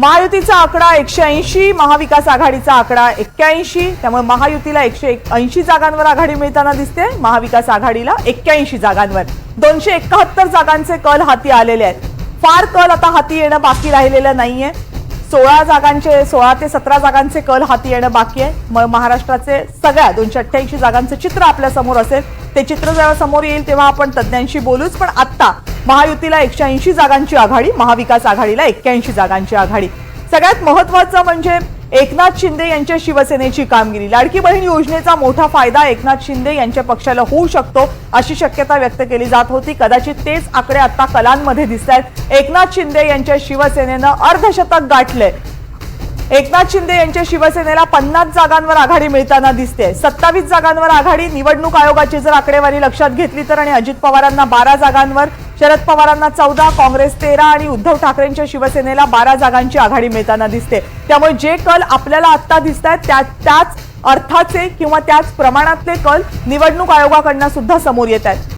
महायुतीचा आकडा एकशे ऐंशी महाविकास आघाडीचा आकडा एक्क्याऐंशी. त्यामुळे महायुतीला एकशे ऐंशी जागांवर आघाडी मिळताना दिसते. महाविकास आघाडीला एक्क्याऐंशी जागांवर. दोनशे एकाहत्तर जागांचे कल हाती आलेले आहेत. फार कल आता हाती येणं बाकी राहिलेलं नाहीये. सोळा जागांचे सोळा ते सतरा जागांचे कल हाती येणं बाकी आहे. मग महाराष्ट्राचे सगळ्या दोनशे अठ्ठ्याऐंशी जागांचं चित्र आपल्यासमोर असेल. ते चित्र जेव्हा समोर येईल तेव्हा आपण तज्ज्ञांशी बोलूच. पण आत्ता महायुतीला एकशे ऐंशी जागांची आघाडी महाविकास आघाडीला एक्क्याऐंशी जागांची आघाडी. सगळ्यात महत्वाचं म्हणजे एकनाथ शिंदे यांच्या शिवसेनेची कामगिरी. लाडकी बहीण योजनेचा मोठा फायदा एकनाथ शिंदे यांच्या पक्षाला होऊ शकतो अशी शक्यता व्यक्त केली जात होती. कदाचित तेच आकडे आता कलांमध्ये दिसत आहेत एकनाथ शिंदे यांच्या शिवसेनेनं अर्धशतक गाठलंय. एकनाथ शिंदे यांच्या शिवसेनेला पन्नास जागांवर आघाडी मिळताना दिसते सत्तावीस जागांवर आघाडी निवडणूक आयोगाची जर आकडेवारी लक्षात घेतली तर आणि अजित पवारांना बारा जागांवर शरद पवारांना चौदा काँग्रेस तेरा आणि उद्धव ठाकरेंच्या शिवसेनेला बारा जागांची आघाडी मिळताना दिसते. त्यामुळे जे कल आपल्याला आत्ता दिसत आहेत त्या त्याच अर्थाचे किंवा त्याच प्रमाणातले कल निवडणूक आयोगाकडनं सुद्धा समोर येत आहेत